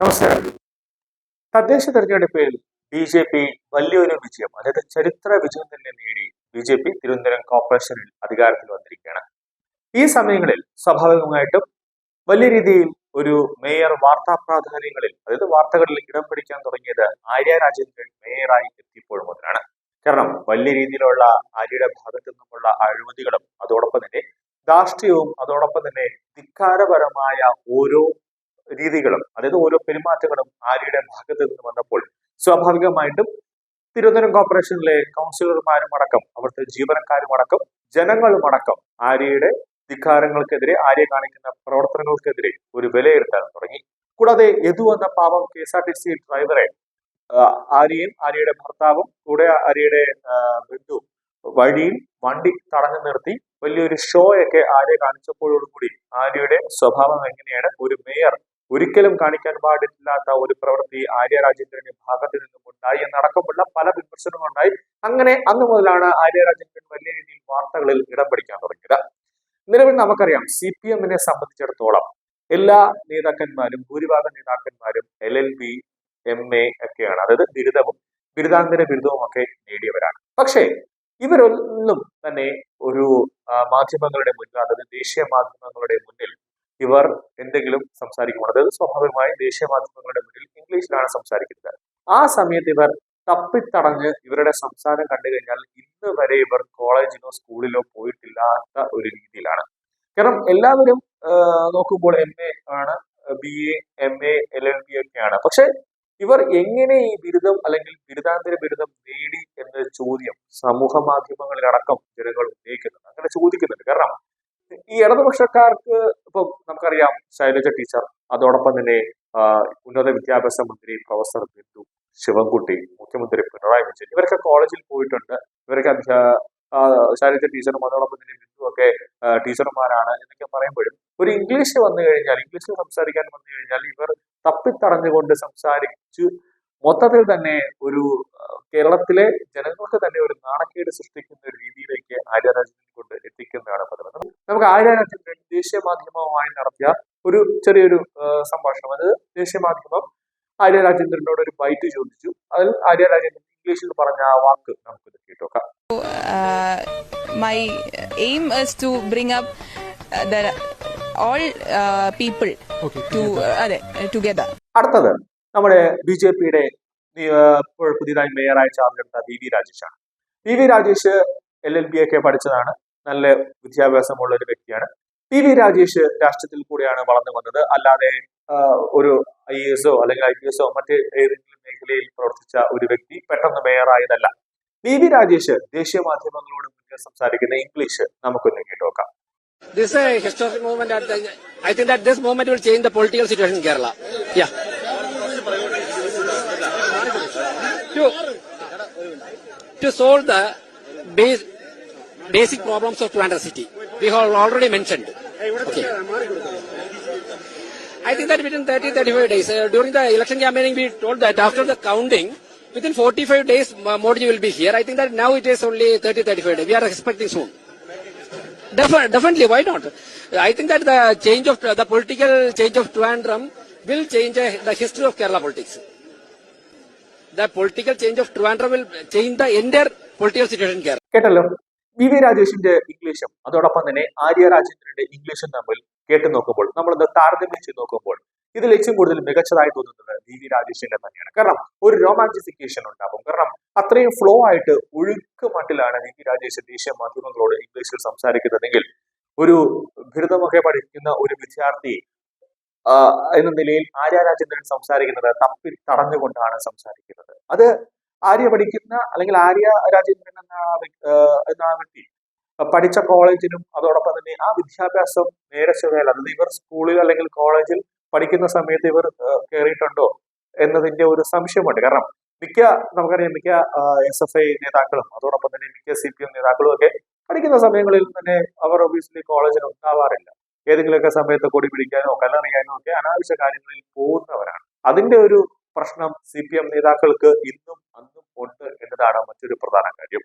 നമസ്കാരം. തദ്ദേശ തെരഞ്ഞെടുപ്പിൽ ബി ജെ പി വലിയൊരു വിജയം അതായത് ചരിത്ര വിജയം തന്നെ നേടി ബി ജെ പി തിരുവനന്തപുരം കോർപ്പറേഷനിൽ അധികാരത്തിൽ വന്നിരിക്കുകയാണ്. ഈ സമയങ്ങളിൽ സ്വാഭാവികമായിട്ടും വലിയ രീതിയിൽ ഒരു മേയർ വാർത്താ പ്രാധാന്യങ്ങളിൽ അതായത് വാർത്തകളിൽ ഇടം പിടിക്കാൻ തുടങ്ങിയത് ആര്യ രാജേന്ദ്രൻ മേയറായി എത്തിയപ്പോൾ മുതലാണ്. കാരണം വലിയ രീതിയിലുള്ള ആര്യയുടെ ഭാഗത്തു നിന്നുമുള്ള അഴിമതികളും അതോടൊപ്പം തന്നെ ധാർഷ്ട്യവും അതോടൊപ്പം തന്നെ ധിക്കാരപരമായ ഓരോ രീതികളും അതായത് ഓരോ പെരുമാറ്റങ്ങളും ആര്യയുടെ ഭാഗത്ത് നിന്ന് വന്നപ്പോൾ സ്വാഭാവികമായിട്ടും തിരുവനന്തപുരം കോർപ്പറേഷനിലെ കൗൺസിലർമാരും അടക്കം അവിടുത്തെ ജീവനക്കാരും അടക്കം ജനങ്ങളും അടക്കം ആര്യയുടെ ധിക്കാരങ്ങൾക്കെതിരെ ആര്യ കാണിക്കുന്ന പ്രവർത്തനങ്ങൾക്കെതിരെ ഒരു വിലയിരുത്താൻ തുടങ്ങി. കൂടാതെ യദു എന്ന പാവം K S R T C ഡ്രൈവറെ ആര്യയും ആര്യയുടെ ഭർത്താവും കൂടെ ആര്യയുടെ ബന്ധു വഴിയിൽ വണ്ടി തടഞ്ഞു നിർത്തി വലിയൊരു ഷോയൊക്കെ ആര്യ കാണിച്ചപ്പോഴോടുകൂടി ആര്യയുടെ സ്വഭാവം എങ്ങനെയാണ്? ഒരു മേയർ ഒരിക്കലും കാണിക്കാൻ പാടില്ലാത്ത ഒരു പ്രവൃത്തി ആര്യ രാജേന്ദ്രന്റെ ഭാഗത്ത് നിന്നും ഉണ്ടായി എന്നടക്കമുള്ള പല വിമർശനങ്ങളും ഉണ്ടായി. അങ്ങനെ അന്ന് മുതലാണ് ആര്യ രാജേന്ദ്രൻ വലിയ രീതിയിൽ വാർത്തകളിൽ ഇടം പിടിക്കാൻ തുടങ്ങിയത്. നിലവിൽ നമുക്കറിയാം സി പി എമ്മിനെ സംബന്ധിച്ചിടത്തോളം എല്ലാ നേതാക്കന്മാരും ഭൂരിഭാഗം നേതാക്കന്മാരും L L B M A ഒക്കെയാണ്. അതായത് ബിരുദവും ബിരുദാന്തര ബിരുദവും ഒക്കെ നേടിയവരാണ്. പക്ഷേ ഇവരൊന്നും തന്നെ ഒരു മാധ്യമങ്ങളുടെ മുന്നിൽ അതായത് ദേശീയ മാധ്യമങ്ങളുടെ മുന്നിൽ ഇവർ എന്തെങ്കിലും സംസാരിക്കുമ്പോൾ അതായത് സ്വാഭാവികമായി ദേശീയ മാധ്യമങ്ങളുടെ മുന്നിൽ ഇംഗ്ലീഷിലാണ് സംസാരിക്കുന്നത്. ആ സമയത്ത് ഇവർ തപ്പിത്തടഞ്ഞ് ഇവരുടെ സംസാരം കണ്ടു കഴിഞ്ഞാൽ ഇന്ന് വരെ ഇവർ കോളേജിലോ സ്കൂളിലോ പോയിട്ടില്ലാത്ത ഒരു രീതിയിലാണ്. കാരണം എല്ലാവരും നോക്കുമ്പോൾ എം എ ആണ് B A M A L L B ഒക്കെയാണ്. പക്ഷെ ഇവർ എങ്ങനെ ഈ ബിരുദം അല്ലെങ്കിൽ ബിരുദാന്തര ബിരുദം നേടി എന്ന ചോദ്യം സമൂഹ മാധ്യമങ്ങളിലടക്കം ജനങ്ങൾ ഉന്നയിക്കുന്നുണ്ട്. അങ്ങനെ ചോദിക്കുന്നുണ്ട്. കാരണം ഈ ഇടതുപക്ഷക്കാർക്ക് ഇപ്പൊ നമുക്കറിയാം ശൈലജ ടീച്ചർ അതോടൊപ്പം തന്നെ ഉന്നത വിദ്യാഭ്യാസ മന്ത്രി പ്രൊഫസർ ബിന്ദു ശിവൻകുട്ടി മുഖ്യമന്ത്രി പിണറായി വിജയൻ ഇവരൊക്കെ കോളേജിൽ പോയിട്ടുണ്ട്. ഇവരൊക്കെ ശൈലജ ടീച്ചറും അതോടൊപ്പം തന്നെ ബിന്ദു ഒക്കെ ടീച്ചർമാരാണ് എന്നൊക്കെ പറയുമ്പോഴും ഒരു ഇംഗ്ലീഷ് വന്നു കഴിഞ്ഞാൽ ഇംഗ്ലീഷിൽ സംസാരിക്കാൻ വന്നു കഴിഞ്ഞാൽ ഇവർ തപ്പിത്തടഞ്ഞുകൊണ്ട് സംസാരിച്ച് മൊത്തത്തിൽ തന്നെ ഒരു കേരളത്തിലെ ജനങ്ങൾക്ക് തന്നെ ഒരു നാണക്കേട് സൃഷ്ടിക്കുന്ന ഒരു രീതിയിലേക്ക് ആര്യരാജനെ കൊണ്ട് എത്തിക്കുന്നതാണ് പതിവ്. നമുക്ക് ആര്യരാജൻ ദേശീയ മാധ്യമവുമായി നടത്തിയ ഒരു ചെറിയൊരു സംഭാഷണം. അത് ദേശീയ മാധ്യമം ആര്യ രാജേന്ദ്രനോട് ഒരു ബൈറ്റ് ചോദിച്ചു. അതിൽ ആര്യ രാജേന്ദ്രൻ ഇംഗ്ലീഷിൽ പറഞ്ഞ ആ വാക്ക് നമുക്ക് കേട്ടോക്കാം. My my aim is to bring up the all uh, people to uh, അതെ, together. അടുത്തത് നമ്മുടെ ബി ജെ പിയുടെ പുതിയതായി മേയറായി ചാർജ് എടുത്ത V V രാജേഷാണ് V V Rajesh L L B ഒക്കെ പഠിച്ചതാണ് നല്ല വിദ്യാഭ്യാസമുള്ള ഒരു വ്യക്തിയാണ് പി വി രാജേഷ് രാഷ്ട്രത്തിൽ കൂടിയാണ് വളർന്നു വന്നത് അല്ലാതെ ഒരു ഐ എ എസോ അല്ലെങ്കിൽ ഐ പി എസോ മറ്റ് ഏതെങ്കിലും മേഖലയിൽ പ്രവർത്തിച്ച ഒരു വ്യക്തി പെട്ടെന്ന് മേയറായതല്ല വി വി രാജേഷ് ദേശീയ മാധ്യമങ്ങളോട് മുന്നിൽ സംസാരിക്കുന്ന ഇംഗ്ലീഷ് നമുക്കൊന്ന് കേട്ടോക്കാം This is a historic movement. At the, I think that this movement will change the political situation in Kerala. Yeah. To, to solve the base, basic problems of Trivandrum city, we have already mentioned. Okay. I think that within 30, 35 days, uh, during the election campaigning, we told that after the counting, within 45 days, Modi will be here. I think that now it is only 30, 35 days. We are expecting soon. Defi- Definitely, why not? I think that the change of the political change of Trivandrum will change uh, the history of Kerala politics. Trivandrum will change the entire political situation in Kerala. കേട്ടല്ലോ? V V രാജേഷിന്റെ ഇംഗ്ലീഷും അതോടൊപ്പം തന്നെ ആര്യ രാജേന്ദ്രന്റെ ഇംഗ്ലീഷും തമ്മിൽ കേട്ടു നോക്കുമ്പോൾ നമ്മളൊന്ന് താരതമ്യം ചെയ്ത് നോക്കുമ്പോൾ ഇതിൽ ഏറ്റവും കൂടുതൽ മികച്ചതായി തോന്നുന്നത് വി വി രാജേഷിന്റെ തന്നെയാണ്. കാരണം ഒരു റൊമാന്റിഫിക്കേഷൻ ഉണ്ടാകും കാരണം അത്രയും ഫ്ലോ ആയിട്ട് ഒഴുക്ക് മട്ടിലാണ് വി വി രാജേഷ് ദേശീയ മാധ്യമങ്ങളോട് ഇംഗ്ലീഷിൽ സംസാരിക്കുന്നതെങ്കിൽ ഒരു ബിരുദമൊക്കെ പഠിക്കുന്ന ഒരു വിദ്യാർത്ഥി എന്ന നിലയിൽ ആര്യ രാജേന്ദ്രൻ സംസാരിക്കുന്നത് തപ്പി തടഞ്ഞുകൊണ്ടാണ് സംസാരിക്കുന്നത്. അത് ആര്യ പഠിക്കുന്ന അല്ലെങ്കിൽ ആര്യ രാജേന്ദ്രൻ എന്ന എന്ന വ്യക്തി പഠിച്ച കോളേജിനും അതോടൊപ്പം തന്നെ ആ വിദ്യാഭ്യാസം നേരെ ചൊവ്വയല്ല അതായത് ഇവർ സ്കൂളിൽ അല്ലെങ്കിൽ കോളേജിൽ പഠിക്കുന്ന സമയത്ത് ഇവർ കയറിയിട്ടുണ്ടോ എന്നതിന്റെ ഒരു സംശയമുണ്ട്. കാരണം മിക്ക നമുക്കറിയാം മിക്ക എസ് എഫ് ഐ നേതാക്കളും അതോടൊപ്പം തന്നെ മിക്ക സി പി എം നേതാക്കളും ഒക്കെ പഠിക്കുന്ന സമയങ്ങളിൽ തന്നെ അവർ ഒബിയസ്ലി കോളേജിൽ ഉണ്ടാവാറില്ല. ഏതെങ്കിലുമൊക്കെ സമയത്ത് കൊടി പിടിക്കാനോ കല്ലെറിയാനോ ഒക്കെ അനാവശ്യ കാര്യങ്ങളിൽ പോകുന്നവരാണ് അതിന്റെ ഒരു പ്രശ്നം സി പി എം നേതാക്കൾക്ക് ഇന്നും അന്നും ഉണ്ട് എന്നതാണ് മറ്റൊരു പ്രധാന കാര്യം.